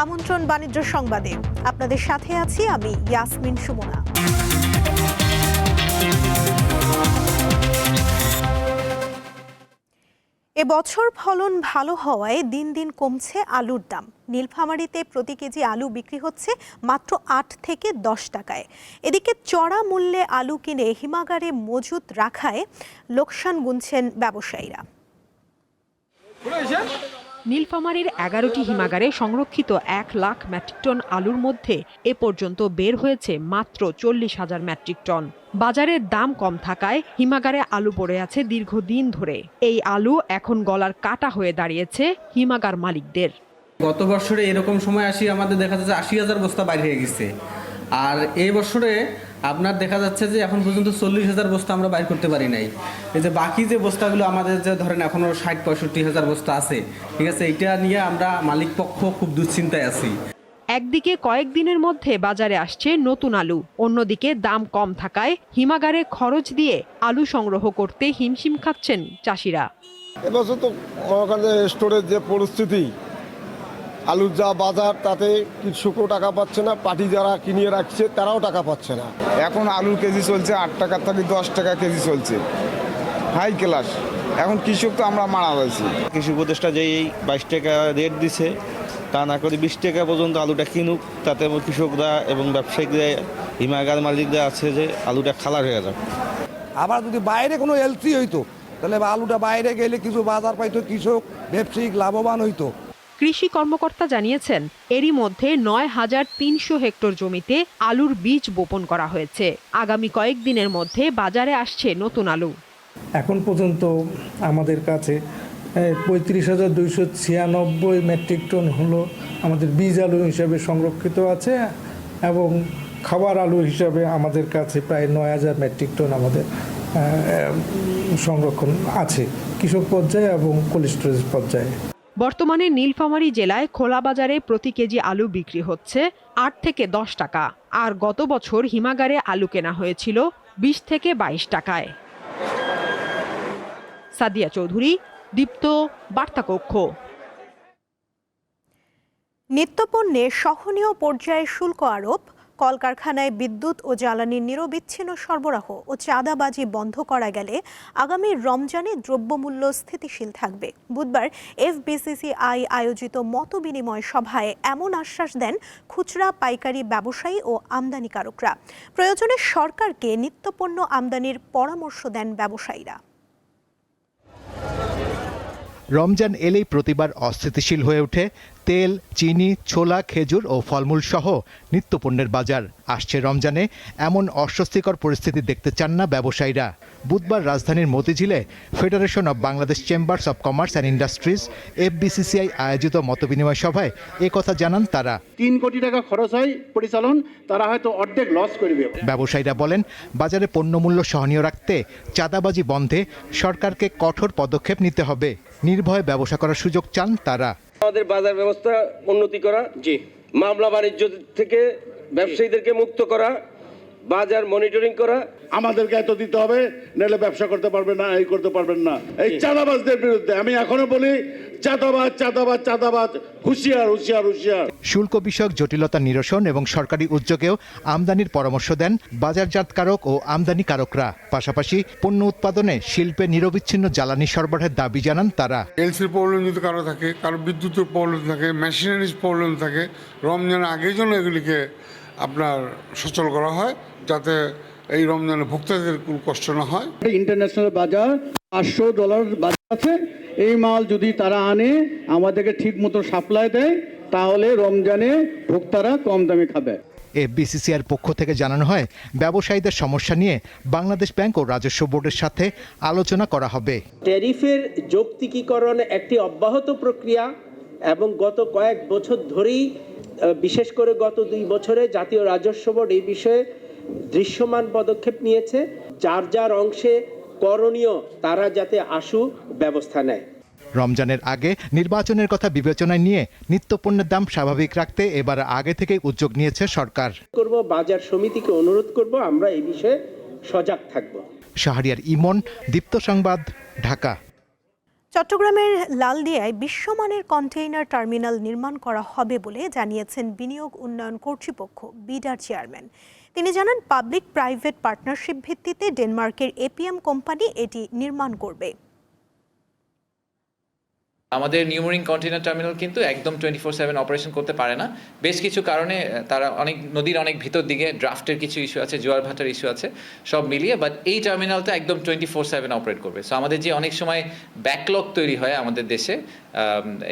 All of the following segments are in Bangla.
আমন্ত্রণ বাণিজ্য সংবাদে। আপনাদের সাথে আছি আমি ইয়াসমিন সুমনা। এবছর ফলন ভালো হওয়ায় দিন দিন কমছে আলুর দাম। নীলফামারীতে প্রতি কেজি আলু বিক্রি হচ্ছে মাত্র আট থেকে দশ টাকায়। এদিকে চড়া মূল্যে আলু কিনে হিমাগারে মজুত রাখায় লোকসান গুনছেন ব্যবসায়ীরা। নীলফামারীর এগারোটি হিমাগারে সংরক্ষিত এক লাখ মেট্রিক টন আলুর মধ্যে এ পর্যন্ত বের হয়েছে মাত্র চল্লিশ হাজার মেট্রিক টন। বাজারের দাম কম থাকায় হিমাগারে আলু পড়ে আছে দীর্ঘদিন ধরে। এই আলু এখন গলার কাটা হয়ে দাঁড়িয়েছে হিমাগার মালিকদের। গত বছরে এরকম সময় আসি আমাদের দেখা যাচ্ছে আশি হাজার বস্তা বাইরে হয়ে গেছে। আর এই বছরে আপনার দেখা যাচ্ছে যে এখন পর্যন্ত চল্লিশ হাজার বস্তা আমরা বাইর করতে পারি নাই। এই যে বাকি যে বস্তাগুলো আমাদের যে ধরেন এখনও ষাট পঁয়ষট্টি হাজার বস্তা আছে ঠিক আছে এটা নিয়ে আমরা মালিক পক্ষ খুব দুশ্চিন্তায় আছি। একদিকে কয়েকদিনের মধ্যে বাজারে আসছে নতুন আলু অন্যদিকে দাম কম থাকায় হিমাগারে খরচ দিয়ে আলু সংগ্রহ করতে হিমশিম খাচ্ছেন চাষিরা। এবছর তো স্টোরের যে পরিস্থিতি আলুর যা বাজার তাতে কৃষকও টাকা পাচ্ছে না পাটি যারা কিনিয়ে রাখছে তারাও টাকা পাচ্ছে না। এখন আলুর কেজি চলছে আট টাকার থেকে দশ টাকা কেজি চলছে। হাই ক্লাস এখন কৃষক তো আমরা মারা যাচ্ছি কৃষি উপদেষ্টা যে এই বাইশ টাকা রেট দিছে তা না করে বিশ টাকা পর্যন্ত আলুটা কিনুক তাতে কৃষকরা এবং ব্যবসায়িকরা হিমাগার মালিকরা আছে যে আলুটা খালার হয়ে যাবে আবার যদি বাইরে কোনো এলসি হইতো তাহলে আলুটা বাইরে গেলে কিছু বাজার পাইতো কৃষক ব্যবসায়িক লাভবান হইতো। কৃষি কর্মকর্তা জানিয়েছেন, এরই মধ্যে নয় হাজার তিনশো হেক্টর জমিতে আলুর বীজ বপন করা হয়েছে। আগামী কয়েকদিনের মধ্যে বাজারে আসছে নতুন আলু। এখন পর্যন্ত আমাদের কাছে পঁয়ত্রিশ হাজার দুইশো ছিয়ানব্বই মেট্রিক টন হলো আমাদের বীজ আলু হিসাবে সংরক্ষিত আছে এবং খাবার আলু হিসাবে আমাদের কাছে প্রায় নয় হাজার মেট্রিক টন আমাদের সংরক্ষণ আছে। কৃষক পর্যায়ে এবং কোল্ড স্টোরেজ পর্যায়ে। বর্তমানে নীলফামারী জেলায় খোলা বাজারে প্রতি কেজি আলু বিক্রি হচ্ছে আট থেকে দশ টাকা। আর গত বছর হিমাগারে আলু কেনা হয়েছিল বিশ থেকে বাইশ টাকায়। সাদিয়া চৌধুরী, দীপ্ত, বার্তাকক্ষ। নিত্যপণ্যে সহনীয় পর্যায়ে শুল্ক আরোপ কলকারখানায় বিদ্যুৎ ও জ্বালানির নিরবিচ্ছিন্ন সরবরাহ ও চাঁদাবাজি বন্ধ করা গেলে আগামী রমজানে দ্রব্যমূল্য স্থিতিশীল থাকবে। বুধবার এফবিসিসিআই আয়োজিত মতবিনিময় সভায় এমন আশ্বাস দেন খুচরা পাইকারি ব্যবসায়ী ও আমদানিকারকরা। প্রয়োজনে সরকারকে নিত্যপণ্য আমদানির পরামর্শ দেন ব্যবসায়ীরা। রমজান এলেই প্রতিবার অস্থিতিশীল হয়ে ওঠে তেল চিনি ছোলা খেজুর ও ফলমূল সহ নিত্যপণ্যের বাজার। আসছে রমজানে এমন অস্বস্তিকর পরিস্থিতি দেখতে চান না ব্যবসায়ীরা। বুধবার রাজধানীর মতিঝিলে federation of Bangladesh chambers of commerce and industries FBCCI আয়োজিত মতবিনিময় সভায় একথা জানান তারা। তিন কোটি টাকা খরচ হয় পরিচালন তারা হয়তো অর্ধেক লস করবে। ব্যবসায়ীরা বলেন বাজারে পণ্যমূল্য সহনীয় রাখতে চাঁদাবাজি বন্ধে সরকারকে কঠোর পদক্ষেপ নিতে হবে। নির্ভয়ে ব্যবসা করার সুযোগ চান তারা। আমাদের বাজার ব্যবস্থা উন্নতি করা জি। মামলা বাণিজ্য থেকে ব্যবসায়ীদেরকে মুক্ত করা বাজার মনিটরিং করা। আমাদেরকে এত দিতে হবে নাহলে ব্যবসা করতে পারবেন না এই করতে পারবেন না। এই চাঁদাবাজদের বিরুদ্ধে আমি এখনও বলি চাঁদাবাজ চাঁদাবাজ চাঁদাবাজ হুঁশিয়ার হুঁশিয়ার হুঁশিয়ার। শুল্ক বিষয়ক জটিলতা নিরসন এবং সরকারি উদ্যোগেও আমদানির পরামর্শ দেন বাজারজাতকারক ও আমদানিকারকরা। পাশাপাশি পণ্য উৎপাদনে শিল্পে নিরবিচ্ছিন্ন জ্বালানি সরবরাহের দাবি জানান তারা। এলসির প্রবলেম যদি কারও থাকে কারও বিদ্যুতের প্রবলেম থাকে মেশিনারিজ প্রবলেম থাকে রমজান আগের জন্য এগুলিকে আপনার সচল করা হয় যাতে এই রমজানে ভোক্তাদের কোনো কষ্ট না হয়। ইন্টারন্যাশনাল বাজার পাঁচশো ডলার বাজার আছে। এই মাল যদি তারা আনে আমাদেরকে ঠিক মতো সাপ্লাই দেয় তাহলে রমজানে ভোক্তারা কম দামে খাবে। এফবিসিসিআর পক্ষ থেকে জানানো হয় ব্যবসায়ীদের সমস্যা নিয়ে বাংলাদেশ ব্যাংক ও রাজস্ব বোর্ডের সাথে আলোচনা করা হবে। ট্যারিফের যৌক্তিকীকরণ একটি অব্যাহত প্রক্রিয়া এবং গত কয়েক বছর ধরেই বিশেষ করে গত দুই বছরে জাতীয় রাজস্ব বোর্ড এই বিষয়ে দৃশ্যমান পদক্ষেপ নিয়েছে। যার যার অংশে করণীয় তারা যাতে আশু ব্যবস্থা নেয়। রমজানের আগে নির্বাচনের কথা বিবেচনায় নিয়ে নিত্যপণ্যের দাম স্বাভাবিক রাখতে এবার আগে থেকেই উদ্যোগ নিয়েছে সরকার। করব বাজার সমিতিকে অনুরোধ করব আমরা এই বিষয়ে সজাগ থাকব। শাহরিয়ার ইমন দীপ্ত সংবাদ ঢাকা। চট্টগ্রামের লালদিয়ায় বিশ্বমানের কন্টেইনার টার্মিনাল নির্মাণ করা হবে বলে জানিয়েছেন বিনিয়োগ উন্নয়ন কর্তৃপক্ষ, বিডার চেয়ারম্যান। তিনি জানান পাবলিক প্রাইভেট পার্টনারশিপ ভিত্তিতে ডেনমার্কের এপিএম কোম্পানি এটি নির্মাণ করবে। আমাদের নিউমোরিং কন্টেনার টার্মিনাল কিন্তু একদম টোয়েন্টি ফোর সেভেন অপারেশন করতে পারে না। বেশ কিছু কারণে তারা অনেক, নদীর অনেক ভিতর দিকে ড্রাফটের কিছু ইস্যু আছে, জোয়ার ভাটার ইস্যু আছে, সব মিলিয়ে বাট এই টার্মিনালটা একদম টোয়েন্টি ফোর সেভেন অপারেট করবে। সো আমাদের যে অনেক সময় ব্যাকলগ তৈরি হয় আমাদের দেশে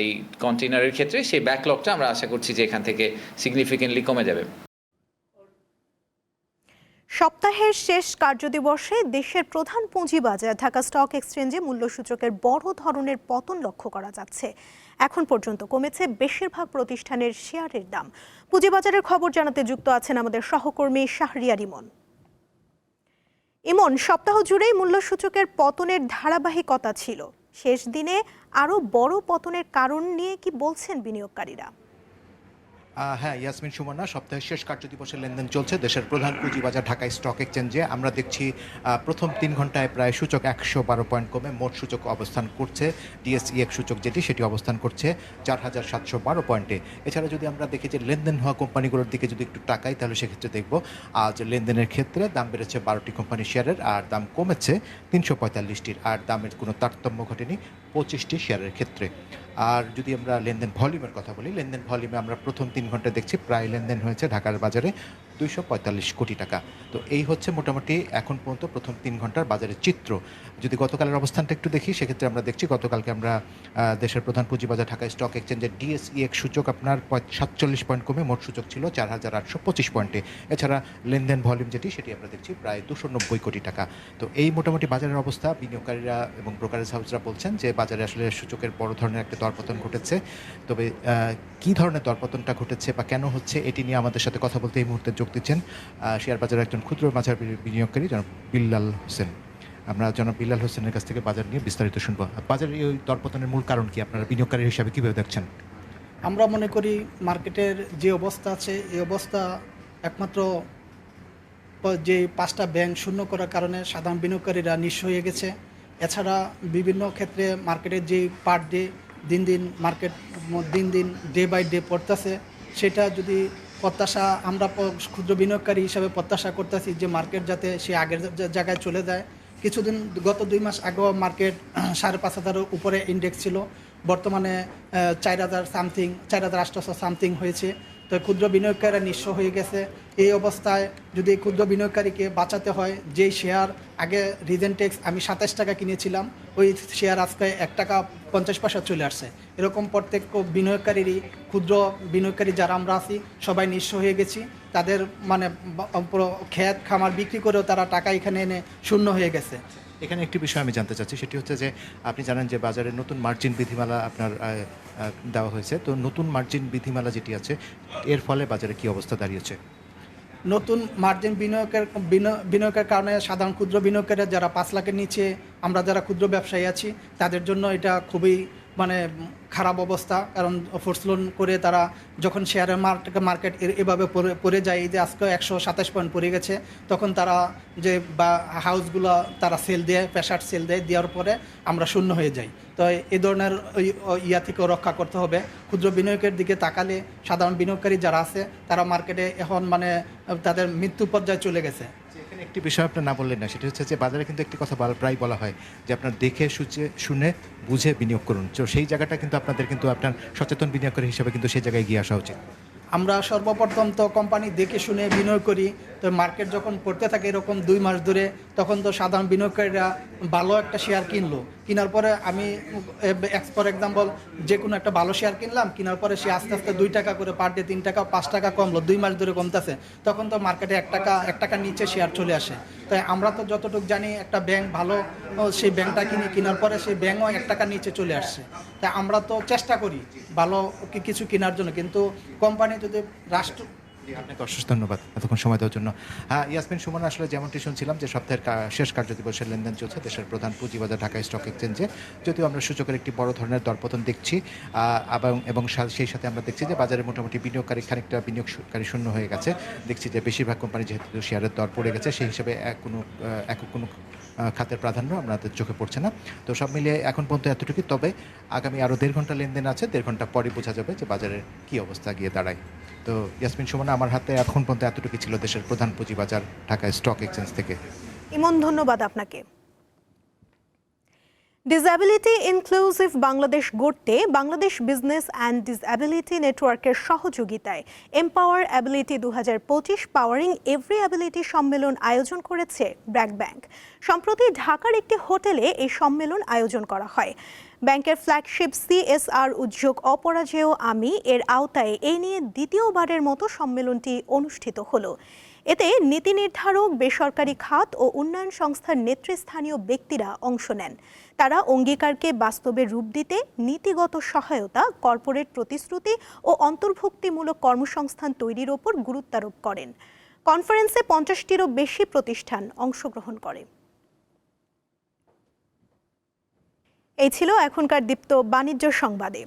এই কন্টেনারের ক্ষেত্রে, সেই ব্যাকলগটা আমরা আশা করছি যে এখান থেকে সিগনিফিকেন্টলি কমে যাবে। সপ্তাহের শেষ কার্যদিবসে দেশের প্রধান পুঁজিবাজার ঢাকা স্টক এক্সচেঞ্জে মূল্যসূচকের বড় ধরনের পতন লক্ষ্য করা যাচ্ছে। এখন পর্যন্ত কমেছে বেশিরভাগ প্রতিষ্ঠানের শেয়ারের দাম। পুঁজিবাজারের খবর জানাতে যুক্ত আছেন আমাদের সহকর্মী শাহরিয়ার ইমন ইমন, সপ্তাহ জুড়েই মূল্যসূচকের পতনের ধারাবাহিকতা ছিল। শেষ দিনে আরও বড় পতনের কারণ নিয়ে কি বলছেন বিনিয়োগকারীরা? হ্যাঁ ইয়াসমিন সুমনা সপ্তাহের শেষ কার্যদিবসের লেনদেন চলছে। দেশের প্রধান পুঁজিবাজার ঢাকা স্টক এক্সচেঞ্জে। আমরা দেখছি প্রথম তিন ঘন্টায় প্রায় সূচক একশো বারো পয়েন্ট কমে মোট সূচক অবস্থান করছে। ডিএসই এক সূচক যেটি, সেটি অবস্থান করছে চার হাজার সাতশো বারো পয়েন্টে। এছাড়া যদি আমরা দেখি যে লেনদেন হওয়া কোম্পানিগুলোর দিকে যদি একটু টাকাই তাহলে সেক্ষেত্রে দেখব, আজ লেনদেনের ক্ষেত্রে দাম বেড়েছে বারোটি কোম্পানি শেয়ারের, আর দাম কমেছে তিনশো পঁয়তাল্লিশটির। আর দামের কোনো তারতম্য ঘটেনি। পঁচিশটি শেয়ারের ক্ষেত্রে। আর যদি আমরা লেনদেন ভলিউমের কথা বলি, লেনদেন ভলিউমে আমরা প্রথম তিন ঘণ্টা দেখছি, প্রায় লেনদেন হয়েছে ঢাকার বাজারে দুইশো পঁয়তাল্লিশ কোটি টাকা। তো এই হচ্ছে মোটামুটি এখন পর্যন্ত প্রথম তিন ঘণ্টার বাজারের চিত্র। যদি গতকালের অবস্থানটা একটু দেখি, সেক্ষেত্রে আমরা দেখছি গতকালকে আমরা দেশের প্রধান পুঁজিবাজার ঢাকা স্টক এক্সচেঞ্জের ডিএসই এক সূচক আপনার সাতচল্লিশ পয়েন্ট কমে মোট সূচক ছিল চার হাজার আটশো পঁচিশ পয়েন্টে। এছাড়া লেনদেন ভলিউম যেটি, সেটি আমরা দেখছি প্রায় দুশো নব্বই কোটি টাকা। তো এই মোটামুটি বাজারের অবস্থা, বিনিয়োগকারীরা এবং ব্রোকারেজ হাউসরা বলছেন যে, বাজারে আসলে সূচকের বড় ধরনের একটা দরপতন ঘটেছে। তবে কী ধরনের দরপতনটা ঘটেছে বা কেন হচ্ছে, এটি নিয়ে আমাদের সাথে কথা বলতে এই মুহূর্তে যোগ দিচ্ছেন শেয়ার বাজারের একজন ক্ষুদ্র বাজার বিনিয়োগকারী জনাব বিল্লাল হোসেন। আমরা জনাব বিল্লাল হোসেনের কাছ থেকে বাজার নিয়ে বিস্তারিত শুনব। বাজারের এই দরপতনের মূল কারণ কি আপনারা বিনিয়োগকারী হিসাবে কীভাবে দেখছেন? আমরা মনে করি মার্কেটের যে অবস্থা আছে, এই অবস্থা একমাত্র যে পাঁচটা ব্যাংক শূন্য করার কারণে সাধারণ বিনিয়োগকারীরা নিঃস্ব হয়ে গেছে। এছাড়া বিভিন্ন ক্ষেত্রে মার্কেটের যে পার ডে দিন দিন মার্কেট দিন দিন ডে বাই ডে পড়তেছে, সেটা যদি প্রত্যাশা, আমরা ক্ষুদ্র বিনিয়োগকারী হিসাবে প্রত্যাশা করতেছি যে মার্কেট যাতে সে আগের জায়গায় চলে যায়। কিছুদিন গত দুই মাস আগেও মার্কেট সাড়ে পাঁচ হাজারের উপরে ইন্ডেক্স ছিল। বর্তমানে চার হাজার সামথিং চার হাজার আটশোশো সামথিং হয়েছে। তো ক্ষুদ্র বিনিয়োগকারীরা নিঃস্ব হয়ে গেছে। এই অবস্থায় যদি ক্ষুদ্র বিনিয়োগকারীকে বাঁচাতে হয় যেই শেয়ার আগে রিজেন্টেক্স আমি সাতাশ টাকা কিনেছিলাম, ওই শেয়ার আজকে এক টাকা পঞ্চাশ পয়সা চলে আসছে। এরকম প্রত্যেক বিনিয়োগকারীরই, ক্ষুদ্র বিনিয়োগকারী যারা আমরা আছি, সবাই নিঃস্ব হয়ে গেছি। তাদের মানে ক্ষেত খামার বিক্রি করেও তারা টাকা এখানে এনে শূন্য হয়ে গেছে। এখানে একটি বিষয় আমি জানতে চাচ্ছি, সেটি হচ্ছে যে আপনি জানেন যে বাজারে নতুন মার্জিন বিধিমালা আপনার দেওয়া হয়েছে। তো নতুন মার্জিন বিধিমালা যেটি আছে, এর ফলে বাজারে কি অবস্থা দাঁড়িয়েছে? নতুন মার্জিন বিনিয়োগের, বিনিয়োগ- বিনিয়োগের কারণে সাধারণ ক্ষুদ্র বিনিয়োগকারীরা যারা পাঁচ লাখের নিচে, আমরা যারা ক্ষুদ্র ব্যবসায়ী আছি, তাদের জন্য এটা খুবই মানে খারাপ অবস্থা, কারণ ফোর্স লোন করে তারা যখন শেয়ারের মার্কেট মার্কেট এভাবে পড়ে যায় যে আজকে একশো সাতাশ পয়েন্ট পড়ে গেছে, তখন তারা যে বা হাউসগুলো তারা সেল দেয় প্রেশার সেল দেয়, দেওয়ার পরে আমরা শূন্য হয়ে যাই। তো এই ধরনের ইয়া থেকেও রক্ষা করতে হবে। ক্ষুদ্র বিনিয়োগের দিকে তাকালে সাধারণ বিনিয়োগকারী যারা আছে, তারা মার্কেটে এখন মানে তাদের মৃত্যু পর্যায়ে চলে গেছে। একটি বিষয় আপনার না বললেন না, সেটা হচ্ছে যে বাজারে কিন্তু একটি কথা প্রায় বলা হয় যে আপনার দেখে, সুচে, শুনে, বুঝে বিনিয়োগ করুন। তো সেই জায়গাটা কিন্তু আপনাদের কিন্তু আপনার সচেতন বিনিয়োগকারী হিসাবে কিন্তু সেই জায়গায় গিয়ে আসা উচিত। আমরা সর্বপ্রথম তো কোম্পানি দেখে, শুনে বিনিয়োগ করি। তো মার্কেট যখন পড়তে থাকে এরকম দুই মাস ধরে, তখন তো সাধারণ বিনিয়োগকারীরা ভালো একটা শেয়ার কিনলো। কেনার পরে আমি ফর এক্সাম্পল যে কোনো একটা ভালো শেয়ার কিনলাম, কেনার পরে সে আস্তে আস্তে দুই টাকা করে পার ডে তিন টাকা, পাঁচ টাকা কমলো, দুই মাস ধরে কমতেছে। তখন তো মার্কেটে এক টাকা, এক টাকার নিচে শেয়ার চলে আসে। তাই আমরা তো যতটুকু জানি, একটা ব্যাংক ভালো সেই ব্যাংকটা কিনি, কেনার পরে সেই ব্যাংকও এক টাকার নিচে চলে আসছে। তাই আমরা তো চেষ্টা করি ভালো কিছু কেনার জন্য। কিন্তু কোম্পানি যদি রাষ্ট্র আপনাকে অশেষ ধন্যবাদ এতক্ষণ সময় দেওয়ার জন্য। হ্যাঁ ইয়াসমিন, সুমন, আসলে যেমনটি শুনছিলাম যে সপ্তাহের শেষ কার্যদিবসের লেনদেন চলছে দেশের প্রধান পুঁজিবাজার ঢাকা স্টক এক্সচেঞ্জে। যদিও আমরা সূচকের একটি বড় ধরনের দরপতন দেখছি এবং সেই সাথে আমরা দেখছি যে বাজারে মোটামুটি বিনিয়োগকারী খানিকটা বিনিয়োগকারী শূন্য হয়ে গেছে। দেখছি যে বেশিরভাগ কোম্পানি যেহেতু শেয়ারের দর পড়ে গেছে, সেই হিসেবে এক কোনো একক কোনো খাতের প্রাধান্য আমাদের চোখে পড়ছে না। তো সব মিলিয়ে এখন পর্যন্ত এতটুকুই, তবে আগামী আরও দেড় ঘণ্টা লেনদেন আছে, দেড় ঘণ্টা পরে বোঝা যাবে যে বাজারের কী অবস্থা গিয়ে দাঁড়ায়। তো ইয়াসমিন সুমনা, আমার হাতে এখন পর্যন্ত এতটুকু ছিল দেশের প্রধান পুঁজিবাজার ঢাকা স্টক এক্সচেঞ্জ থেকে। ইমন, ধন্যবাদ আপনাকে। ডিসএবিলিটি ইনক্লুসিভ বাংলাদেশ গড়তে বাংলাদেশ বিজনেস অ্যান্ড ডিসএবিলিটি নেটওয়ার্কের সহযোগিতায় empower ability to powering every ability সম্মেলন আয়োজন করেছে ব্র্যাক ব্যাংক। সম্প্রতি ঢাকার একটি হোটেলে এই সম্মেলন আয়োজন করা হয়। ব্যাংকের ফ্ল্যাগশিপ সিএসআর উদ্যোগ অপরাজেয় আমি এর আওতায় এই নিয়ে দ্বিতীয়বারের মতো সম্মেলনটি অনুষ্ঠিত হলো। এতে নীতি নির্ধারক, বেসরকারি খাত ও উন্নয়ন সংস্থার নেতৃস্থানীয় ব্যক্তিরা অংশ নেন। তারা অঙ্গীকারকে বাস্তবে রূপ দিতে, নীতিগত সহায়তা, কর্পোরেট প্রতিশ্রুতি ও অন্তর্ভুক্তিমূলক কর্মসংস্থান তৈরির ওপর গুরুত্বারোপ করেন। কনফারেন্সে পঞ্চাশটিরও বেশি প্রতিষ্ঠান অংশগ্রহণ করে। এই ছিল এখনকার দীপ্ত বাণিজ্য সংবাদে।